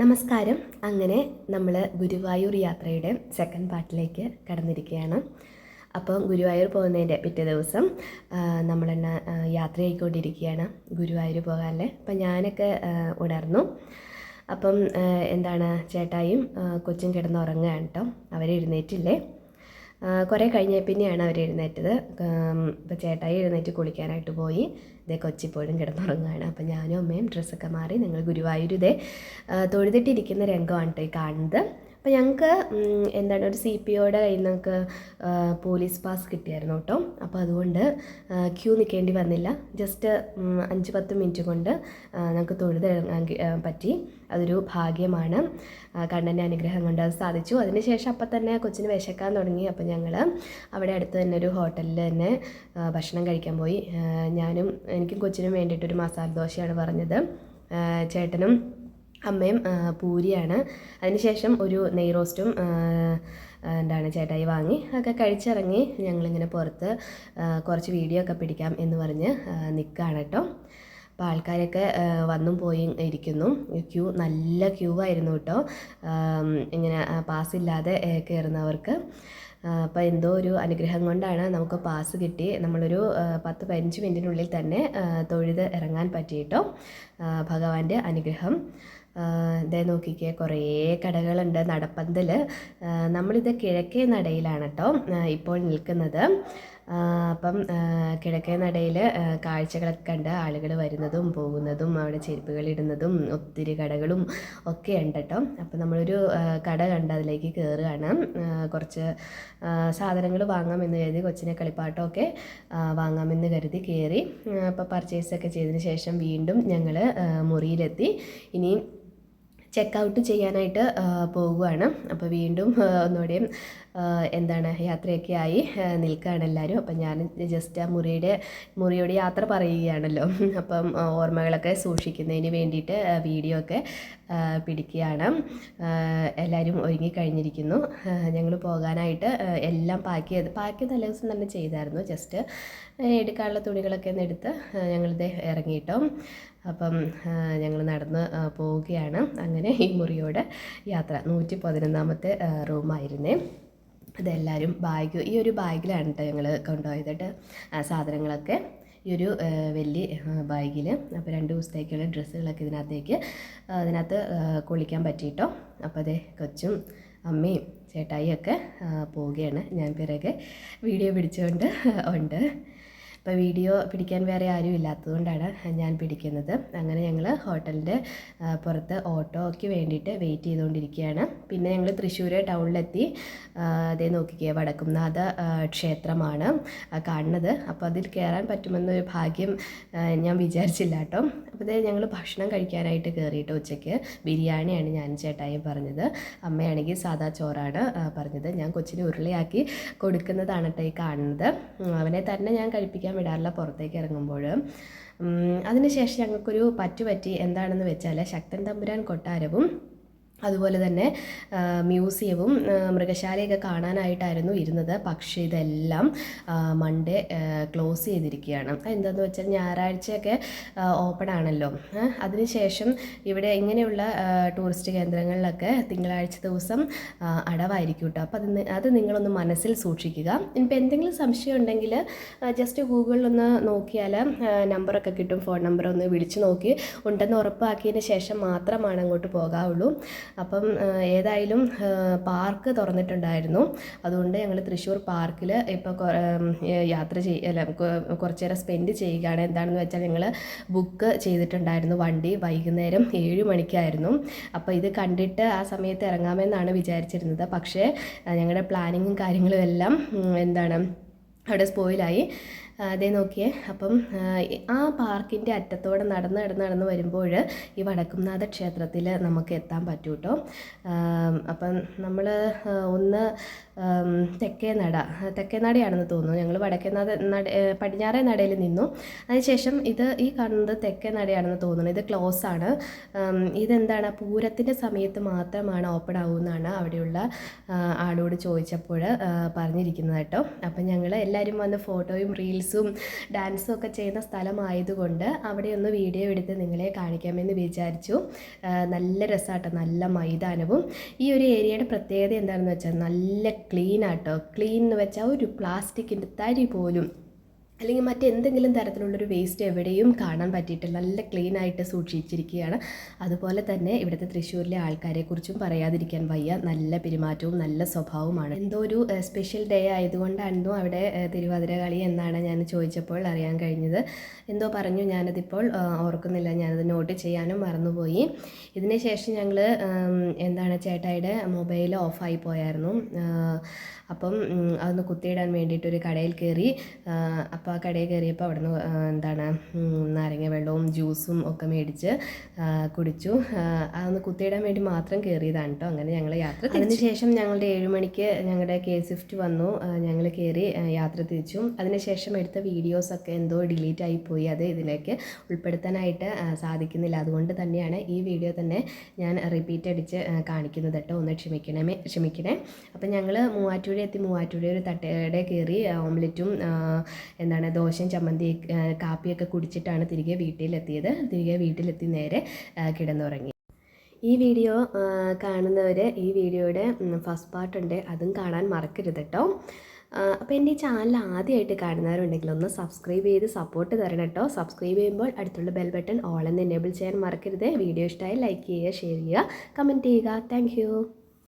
നമസ്കാരം. അങ്ങനെ നമ്മൾ ഗുരുവായൂർ യാത്രയുടെ സെക്കൻഡ് പാർട്ടിലേക്ക് കടന്നിരിക്കുകയാണ്. അപ്പോൾ ഗുരുവായൂർ പോകുന്നതിന്റെ പിറ്റേ ദിവസം നമ്മളെന്നെ യാത്ര ആയിക്കൊണ്ടിരിക്കുകയാണ് ഗുരുവായൂർ പോകാനല്ലേ. അപ്പം ഞാനൊക്കെ ഉണർന്നു. അപ്പം എന്താണ് ചേട്ടായും കൊച്ചും കിടന്നുറങ്ങുകയാണ് കേട്ടോ. അവരെഴുന്നേറ്റില്ലേ? കുറേ കഴിഞ്ഞ പിന്നെയാണ് അവർ എഴുന്നേറ്റത്. ഇപ്പോൾ ചേട്ടായി എഴുന്നേറ്റ് കുളിക്കാനായിട്ട് പോയി. ഇതേ കൊച്ചിപ്പോഴും കിടന്നുറങ്ങുകയാണ് അപ്പോൾ ഞാനും അമ്മയും ഡ്രസ്സൊക്കെ മാറി ഞങ്ങൾ ആ, തൊഴുതിട്ടിരിക്കുന്ന രംഗമാണ് കേട്ടോ ഈ കാണുന്നത്. അപ്പോൾ ഞങ്ങൾക്ക് എന്താണ് ഒരു സി പി ഒയുടെ കയ്യിൽ നിന്ന് ഞങ്ങൾക്ക് പോലീസ് പാസ് കിട്ടിയായിരുന്നു കേട്ടോ അപ്പോൾ അതുകൊണ്ട് ക്യൂ നിൽക്കേണ്ടി വന്നില്ല. ജസ്റ്റ് അഞ്ച് പത്ത് മിനിറ്റ് കൊണ്ട് ഞങ്ങൾക്ക് തൊഴുതിറങ്ങാൻ പറ്റി. അതൊരു ഭാഗ്യമാണ്. കണ്ണന്റെ അനുഗ്രഹം കൊണ്ട് അത് സാധിച്ചു. അതിനുശേഷം അപ്പം തന്നെ കൊച്ചിന് വിശക്കാൻ തുടങ്ങി. അപ്പം ഞങ്ങൾ അവിടെ അടുത്ത് തന്നെ ഒരു ഹോട്ടലിൽ തന്നെ ഭക്ഷണം കഴിക്കാൻ പോയി. ഞാനും എനിക്കും കൊച്ചിനും വേണ്ടിയിട്ടൊരു മസാല ദോശയാണ് പറഞ്ഞത് ചേട്ടനും അമ്മയും പൂരിയാണ്. അതിനുശേഷം ഒരു നെയ് റോസ്റ്റും എന്താണ് ചേട്ടായി വാങ്ങി അതൊക്കെ കഴിച്ചിറങ്ങി ഞങ്ങളിങ്ങനെ പുറത്ത് കുറച്ച് വീഡിയോ ഒക്കെ പിടിക്കാം എന്ന് പറഞ്ഞ് നിൽക്കുകയാണ് കേട്ടോ. അപ്പോൾ ആൾക്കാരൊക്കെ വന്നും പോയി ഇരിക്കുന്നു. ക്യൂ നല്ല ക്യൂ ആയിരുന്നു കേട്ടോ ഇങ്ങനെ പാസ്സില്ലാതെ കയറുന്നവർക്ക് അപ്പോൾ എന്തോ ഒരു അനുഗ്രഹം കൊണ്ടാണ് നമുക്ക് പാസ് കിട്ടി. നമ്മളൊരു പത്ത് പതിനഞ്ച് മിനിറ്റിനുള്ളിൽ തന്നെ തൊഴുത് ഇറങ്ങാൻ പറ്റിയിട്ടോ ഭഗവാന്റെ അനുഗ്രഹം. ദേ നോക്കിക്കേ കുറേ കടകളുണ്ട് നടപ്പന്തൽ ആ, നമ്മളിത് കിഴക്കേ നടയിലാണ് കേട്ടോ ഇപ്പോൾ നിൽക്കുന്നത്. അപ്പം കിഴക്കേ നടയിൽ കാഴ്ചകളൊക്കെ കണ്ട് ആളുകൾ വരുന്നതും പോകുന്നതും അവിടെ ചെരുപ്പുകൾ ഇടുന്നതും ഒത്തിരി കടകളും ഒക്കെ ഉണ്ട് കേട്ടോ അപ്പം നമ്മളൊരു കട കണ്ട് അതിലേക്ക് കയറുകയാണ് കുറച്ച് സാധനങ്ങൾ വാങ്ങാമെന്ന് കരുതി കൊച്ചിനെ കളിപ്പാട്ടമൊക്കെ വാങ്ങാമെന്ന് കരുതി കയറി അപ്പോൾ പർച്ചേസൊക്കെ ചെയ്തതിന് ശേഷം വീണ്ടും ഞങ്ങൾ മുറിയിലെത്തി. ഇനി ചെക്ക് ഔട്ട് ചെയ്യാനായിട്ട് പോവുകയാണ്. അപ്പോൾ വീണ്ടും ഒന്നുകൂടെയും എന്താണ് യാത്രയൊക്കെ ആയി നിൽക്കുകയാണ് എല്ലാവരും. അപ്പം ഞാൻ ജസ്റ്റ് ആ മുറിയുടെ മുറിയോട് യാത്ര പറയുകയാണല്ലോ. അപ്പം ഓർമ്മകളൊക്കെ സൂക്ഷിക്കുന്നതിന് വേണ്ടിയിട്ട് വീഡിയോ ഒക്കെ പിടിക്കുകയാണ്. എല്ലാവരും ഒരുങ്ങി കഴിഞ്ഞിരിക്കുന്നു. ഞങ്ങൾ പോകാനായിട്ട് എല്ലാം പാക്ക് ചെയ്ത് പാക്ക് തലേ ദിവസം തന്നെ ചെയ്തായിരുന്നു. ജസ്റ്റ് എടുക്കാനുള്ള തുണികളൊക്കെ ഒന്ന് എടുത്ത് ഞങ്ങളിത് ഇറങ്ങിയിട്ടോ. അപ്പം ഞങ്ങൾ നടന്ന് പോവുകയാണ്. അങ്ങനെ ഈ മുറിയോട് യാത്ര. നൂറ്റി പതിനൊന്നാമത്തെ റൂമായിരുന്നേ. അതെല്ലാവരും ബാഗ് ഈ ഒരു ബാഗിലാണ് കേട്ടോ ഞങ്ങൾ കൊണ്ടുപോയത് സാധനങ്ങളൊക്കെ ഈ ഒരു വലിയ ബാഗിൽ അപ്പോൾ രണ്ട് ദിവസത്തേക്കുള്ള ഡ്രസ്സുകളൊക്കെ ഇതിനകത്തേക്ക് അതിനകത്ത് കുളിക്കാൻ പറ്റിയിട്ടോ. അപ്പോൾ അതെ കൊച്ചും അമ്മയും ചേട്ടായിയൊക്കെ പോവുകയാണ്. ഞാൻ പിറകെ വീഡിയോ പിടിച്ചുകൊണ്ട് ഉണ്ട്. അപ്പോൾ വീഡിയോ പിടിക്കാൻ വേറെ ആരും ഇല്ലാത്തതുകൊണ്ടാണ് ഞാൻ പിടിക്കുന്നത്. അങ്ങനെ ഞങ്ങൾ ഹോട്ടലിന്റെ പുറത്ത് ഓട്ടോയ്ക്ക് വേണ്ടിയിട്ട് വെയിറ്റ് ചെയ്തുകൊണ്ടിരിക്കുകയാണ്. പിന്നെ ഞങ്ങൾ തൃശ്ശൂർ ടൗണിലെത്തി അതേ നോക്കിക്കുക വടക്കുംനാഥ ക്ഷേത്രമാണ് കാണുന്നത്. അപ്പോൾ അതിൽ കയറാൻ പറ്റുമെന്നൊരു ഭാഗ്യം ഞാൻ വിചാരിച്ചില്ല കേട്ടോ. അപ്പോൾ അതേ ഞങ്ങൾ ഭക്ഷണം കഴിക്കാനായിട്ട് കയറിയിട്ട് ഉച്ചയ്ക്ക് ബിരിയാണിയാണ് ഞാൻ ചേട്ടായി പറഞ്ഞത്. അമ്മയാണെങ്കിൽ സാദാ ചോറാണ് പറഞ്ഞത്. ഞാൻ കൊച്ചിന് ഉരുളയാക്കി കൊടുക്കുന്നതാണ് കേട്ടോ ഈ കാണുന്നത്. അവനെ തന്നെ ഞാൻ കഴിപ്പിക്കാൻ വിടാറില്ല പുറത്തേക്ക് ഇറങ്ങുമ്പോൾ. അതിനുശേഷം ഞങ്ങൾക്കൊരു പറ്റുപറ്റി എന്താണെന്ന് വെച്ചാൽ ശക്തൻ തമ്പുരാൻ കൊട്ടാരവും അതുപോലെ തന്നെ മ്യൂസിയവും മൃഗശാലയൊക്കെ കാണാനായിട്ടായിരുന്നു ഇരുന്നത്. പക്ഷേ ഇതെല്ലാം മൺഡേ ക്ലോസ് ചെയ്തിരിക്കുകയാണ്. എന്താണെന്ന് വെച്ചാൽ ഞായറാഴ്ചയൊക്കെ ഓപ്പൺ ആണല്ലോ. അതിനുശേഷം ഇവിടെ ഇങ്ങനെയുള്ള ടൂറിസ്റ്റ് കേന്ദ്രങ്ങളിലൊക്കെ തിങ്കളാഴ്ച ദിവസം അടവായിരിക്കും കേട്ടോ. അപ്പോൾ അത് അത് നിങ്ങളൊന്ന് മനസ്സിൽ സൂക്ഷിക്കുക. ഇനിയിപ്പോൾ എന്തെങ്കിലും സംശയം ഉണ്ടെങ്കിൽ ജസ്റ്റ് ഗൂഗിളിലൊന്ന് നോക്കിയാൽ നമ്പറൊക്കെ കിട്ടും. ഫോൺ നമ്പർ ഒന്ന് വിളിച്ച് നോക്കി. ഉണ്ടെന്ന് ഉറപ്പാക്കിയതിന് ശേഷം മാത്രമാണ് അങ്ങോട്ട് പോകാവുള്ളൂ. അപ്പം ഏതായാലും പാർക്ക് തുറന്നിട്ടുണ്ടായിരുന്നു. അതുകൊണ്ട് ഞങ്ങൾ തൃശ്ശൂർ പാർക്കിൽ ഇപ്പോൾ യാത്ര ചെയ്യ അല്ല കുറച്ച് നേരം സ്പെൻഡ് ചെയ്യുകയാണ്. എന്താണെന്ന് വെച്ചാൽ ഞങ്ങൾ ബുക്ക് ചെയ്തിട്ടുണ്ടായിരുന്നു വണ്ടി വൈകുന്നേരം ഏഴ് മണിക്കായിരുന്നു. അപ്പോൾ ഇത് കണ്ടിട്ട് ആ സമയത്ത് ഇറങ്ങാമെന്നാണ് വിചാരിച്ചിരുന്നത്. പക്ഷേ ഞങ്ങളുടെ പ്ലാനിങ്ങും കാര്യങ്ങളും എല്ലാം എന്താണ് അവിടെ സ്പോയിലായി അതേ നോക്കിയേ. അപ്പം ആ, പാർക്കിന്റെ അറ്റത്തോടെ നടന്ന് നടന്ന് നടന്ന് വരുമ്പോൾ ഈ വടക്കുംനാഥ ക്ഷേത്രത്തിൽ നമുക്ക് എത്താൻ പറ്റും കേട്ടോ അപ്പം നമ്മൾ ഒന്ന് തെക്കേ നട തെക്കേ നടയാണെന്ന് തോന്നുന്നു. ഞങ്ങൾ വടക്കേ നട നട പടിഞ്ഞാറേ നടയിൽ നിന്നു. അതിനുശേഷം ഇത് ഈ കാണുന്നത് തെക്കേ നടയാണെന്ന് തോന്നുന്നു. ഇത് ക്ലോസ് ആണ്. ഇതെന്താണ്? പൂരത്തിന്റെ സമയത്ത് മാത്രമാണ് ഓപ്പൺ ആവുമെന്നാണ് അവിടെയുള്ള ആളോട് ചോദിച്ചപ്പോൾ പറഞ്ഞിരിക്കുന്നത് കേട്ടോ അപ്പം ഞങ്ങൾ എല്ലാവരും വന്ന് ഫോട്ടോയും റീൽസും ആക്ടിവിറ്റീസും ഡാൻസും ഒക്കെ ചെയ്യുന്ന സ്ഥലമായതുകൊണ്ട് അവിടെ ഒന്ന് വീഡിയോ എടുത്ത് നിങ്ങളെ കാണിക്കാമെന്ന് വിചാരിച്ചു. നല്ല രസമാട്ടോ നല്ല മൈതാനവും. ഈ ഒരു ഏരിയയുടെ പ്രത്യേകത എന്താണെന്ന് വെച്ചാൽ നല്ല ക്ലീൻ ആട്ടോ. ക്ലീൻ എന്ന് വെച്ചാൽ ഒരു പ്ലാസ്റ്റിക്കിന്റെ തരി പോലും അല്ലെങ്കിൽ മറ്റെന്തെങ്കിലും തരത്തിലുള്ളൊരു വേസ്റ്റ് എവിടെയും കാണാൻ പറ്റിയിട്ടില്ല. നല്ല ക്ലീൻ ആയിട്ട് സൂക്ഷിച്ചിരിക്കുകയാണ്. അതുപോലെ തന്നെ ഇവിടുത്തെ തൃശ്ശൂരിലെ ആൾക്കാരെക്കുറിച്ചും പറയാതിരിക്കാൻ വയ്യ. നല്ല പെരുമാറ്റവും നല്ല സ്വഭാവവുമാണ്. എന്തോ ഒരു സ്പെഷ്യൽ ഡേ ആയതുകൊണ്ടായിരുന്നു അവിടെ തിരുവാതിര കളി എന്നാണ് ഞാൻ ചോദിച്ചപ്പോൾ അറിയാൻ കഴിഞ്ഞത്. എന്തോ പറഞ്ഞു ഞാനതിപ്പോൾ ഓർക്കുന്നില്ല. ഞാനത് നോട്ട് ചെയ്യാനും മറന്നുപോയി. ഇതിന് ശേഷം ഞങ്ങൾ എന്താണ് ചേട്ടായിയുടെ മൊബൈൽ ഓഫായി പോയായിരുന്നു. അപ്പം അതൊന്ന് കുത്തിയിടാൻ വേണ്ടിയിട്ട് ഒരു കടയിൽ കയറി അപ്പോൾ ആ കടയിൽ കയറിയപ്പോൾ അവിടുന്ന് എന്താണ് നാരങ്ങ വെള്ളവും ജ്യൂസും ഒക്കെ മേടിച്ച് കുടിച്ചു. അതൊന്ന് കുത്തിയിടാൻ വേണ്ടി മാത്രം കയറിയതാണ് കേട്ടോ അങ്ങനെ ഞങ്ങൾ യാത്ര അതിനുശേഷം ഞങ്ങളുടെ ഏഴ് മണിക്ക് ഞങ്ങളുടെ കെ സ്വിഫ്റ്റ് വന്നു. ഞങ്ങൾ കയറി യാത്ര തിരിച്ചു. അതിനുശേഷം എടുത്ത വീഡിയോസൊക്കെ എന്തോ ഡിലീറ്റ് ആയി പോയി. അത് ഇതിലേക്ക് ഉൾപ്പെടുത്താനായിട്ട് സാധിക്കുന്നില്ല. അതുകൊണ്ട് തന്നെയാണ് ഈ വീഡിയോ തന്നെ ഞാൻ റിപ്പീറ്റ് അടിച്ച് കാണിക്കുന്നത് കേട്ടോ ഒന്ന് ക്ഷമിക്കണമേ ക്ഷമിക്കണേ. അപ്പം ഞങ്ങൾ മൂവാറ്റുപുഴ എത്തി മൂവാറ്റുപുഴ ഒരു തട്ടയുടെ കയറി ഓംലെറ്റും എന്താണ് ദോശയും ചമ്മന്തി കാപ്പിയൊക്കെ കുടിച്ചിട്ടാണ് തിരികെ വീട്ടിലെത്തിയത്. തിരികെ വീട്ടിലെത്തി നേരെ കിടന്നുറങ്ങി. ഈ വീഡിയോ കാണുന്നവർ ഈ വീഡിയോയുടെ ഫസ്റ്റ് പാർട്ടുണ്ട്. അതും കാണാൻ മറക്കരുത് കേട്ടോ അപ്പോൾ എന്റെ ഈ ചാനൽ ആദ്യമായിട്ട് കാണുന്നവരുണ്ടെങ്കിൽ ഒന്ന് സബ്സ്ക്രൈബ് ചെയ്ത് സപ്പോർട്ട് തരണം കേട്ടോ സബ്സ്ക്രൈബ് ചെയ്യുമ്പോൾ അടുത്തുള്ള ബെൽ ബട്ടൺ ഓൾ എന്ന് എനേബിൾ ചെയ്യാൻ മറക്കരുത്. വീഡിയോ ഇഷ്ടമായി ലൈക്ക് ചെയ്യുക ഷെയർ ചെയ്യുക കമന്റ് ചെയ്യുക. താങ്ക്